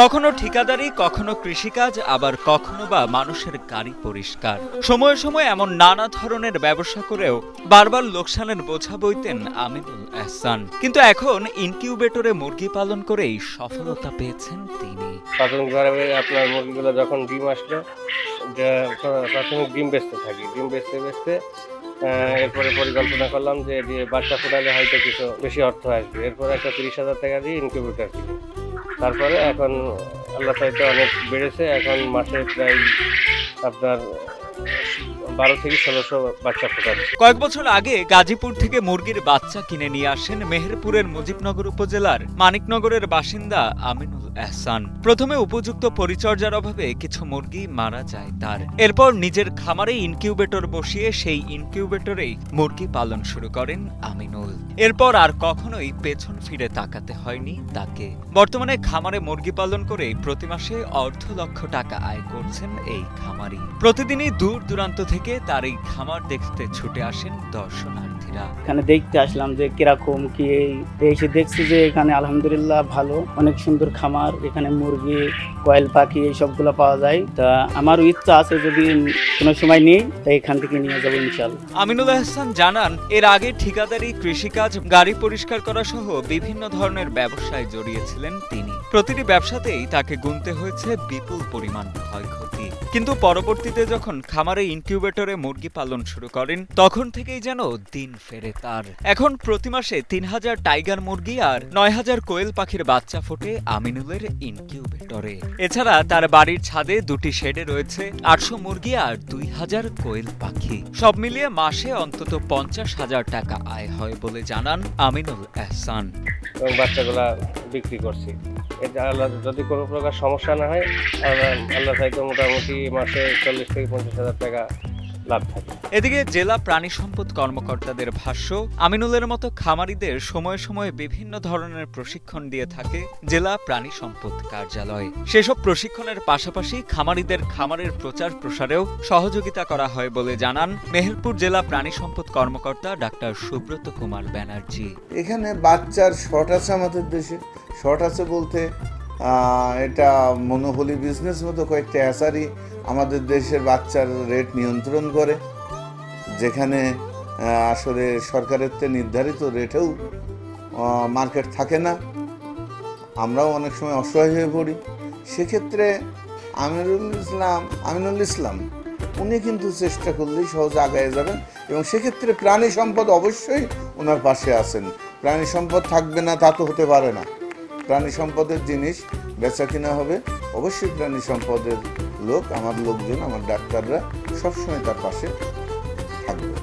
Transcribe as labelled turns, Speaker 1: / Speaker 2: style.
Speaker 1: কখনো ঠিকাদারি, কখনো কৃষিকাজ, আবার কখনো বা মানুষের গাড়ি পরিষ্কার। সময়ে সময়ে এমন নানা ধরনের ব্যবসা করেও বারবার লোকসানের বোঝা বইতেন আমিনুল এহসান। কিন্তু এখন ইনকিউবেটরে মুরগি পালন করেই সফলতা পেয়েছেন তিনি।
Speaker 2: আপনার মুরগিগুলো যখন ডিম আসলো প্রাথমিক ডিম বেচতে থাকি। ডিম বেচতে বেচতে এরপরে পরিকল্পনা করলাম যে বাচ্চা ফোটালে হয়তো কিছু বেশি অর্থ আসবে। এরপরে একটা তিরিশ হাজার টাকা দিয়ে ইনকিউবেটার কিনি তারপরে এখন আল্লাহ চাইতে অনেক বেড়েছে। এখন মাসে প্রায় আপনার বারো থেকে ষোলোশো বাচ্চা ফোটাচ্ছে।
Speaker 1: কয়েক বছর আগে গাজীপুর থেকে মুরগির বাচ্চা কিনে নিয়ে আসেন মেহেরপুরের মুজিবনগর উপজেলার মানিকনগরের বাসিন্দা আমিনুল এহসান। প্রথমে উপযুক্ত পরিচর্যার অভাবে কিছু মুরগি মারা যায় তার। এরপর নিজের খামারে ইনকিউবেটর বসিয়ে সেই ইনকিউবেটরেই মুরগি পালন শুরু করেন আমিনুল। এরপর আর কখনোই পেছন ফিরে তাকাতে হয়নি তাকে। বর্তমানে খামারে মুরগি পালন করে প্রতি মাসে অর্ধ লক্ষ টাকা আয় করছেন এই খামারি। প্রতিদিনই দূর দূরান্ত থেকে তার এই খামার দেখতে ছুটে আসেন দর্শনার্থীরা
Speaker 3: এখানে দেখতে আসলাম যে কীরকম কি এসে দেখছি যে এখানে আলহামদুলিল্লাহ ভালো অনেক সুন্দর খামার এখানে মুরগি কয়েল পাখি এই সবগুলো পাওয়া যায়। তা আমারও ইচ্ছা আছে যদি কোনো সময় নেই এখান থেকে নিয়ে যাব ইনশাল্লাহ
Speaker 1: আমিনুল আহসান জানান এর আগে ঠিকাদারি কৃষিকাজ গাড়ি পরিষ্কার করা সহ বিভিন্ন ধরনের ব্যবসায় জড়িয়েছিলেন তিনি। প্রতিটি ব্যবসাতেই তাকে গুনতে হয়েছে বিপুল পরিমাণ ক্ষয়ক্ষতি। কিন্তু পরবর্তীতে যখন খামারে ইনকিউবেটরে মুরগি পালন শুরু করেন, তখন থেকেই যেন দিন ফেরে তার। এখন প্রতি মাসে তিন হাজার টাইগার মুরগি আর নয় হাজার কোয়েল পাখির বাচ্চা ফোটে আমিনুলের ইনকিউবেটরে। এছাড়া তার বাড়ির ছাদে দুটি শেডে রয়েছে আটশো মুরগি আর দুই হাজার কোয়েল পাখি। সব মিলিয়ে মাসে অন্তত পঞ্চাশ হাজার টাকা আয় হয় বলে জানান আমিনুল এহসান।
Speaker 2: বাচ্চাগুলা বিক্রি করছি। এটা আল্লাহ যদি কোনো প্রকার সমস্যা না হয় আল্লাহ চাইতে মোটামুটি মাসে চল্লিশ থেকে পঞ্চাশ হাজার টাকা লাভ থাকে।
Speaker 1: এদিকে জেলা প্রাণী সম্পদ কর্মকর্তাদের ভাষ্য আমিনুলের মতো খামারিদের সময়ে সময়ে বিভিন্ন ধরনের প্রশিক্ষণ দিয়ে থাকে জেলা প্রাণী সম্পদ কার্যালয়। সেসব প্রশিক্ষণের পাশাপাশি খামারিদের খামারের প্রচার প্রসারেও সহযোগিতা করা হয় বলে জানান মেহেরপুর জেলা প্রাণী সম্পদ কর্মকর্তা ডাক্তার সুব্রত কুমার ব্যানার্জি।
Speaker 4: এখানে বাচ্চার শর্ট আছে আমাদের দেশে। শর্ট আছে বলতে এটা মনোপলি বিজনেস মতো কয়েকটা অ্যাসারি আমাদের দেশের বাচ্চার রেট নিয়ন্ত্রণ করে, যেখানে আসলে সরকারের তে নির্ধারিত রেটেও মার্কেট থাকে না। আমরাও অনেক সময় অসহায় হয়ে পড়ি। সেক্ষেত্রে আমিরুল ইসলাম, আমিনুল ইসলাম, উনি কিন্তু চেষ্টা করলেই সহজে আগায় যাবেন এবং সেক্ষেত্রে প্রাণী সম্পদ অবশ্যই ওনার পাশে আছেন। প্রাণী সম্পদ থাকবে না, তা তো হতে পারে না। প্রাণী সম্পদের জিনিস বেচা কিনা হবে। অবশ্যই প্রাণী সম্পদের লোক, আমার লোকজন, আমার ডাক্তাররা সবসময় তার পাশে থাকবে।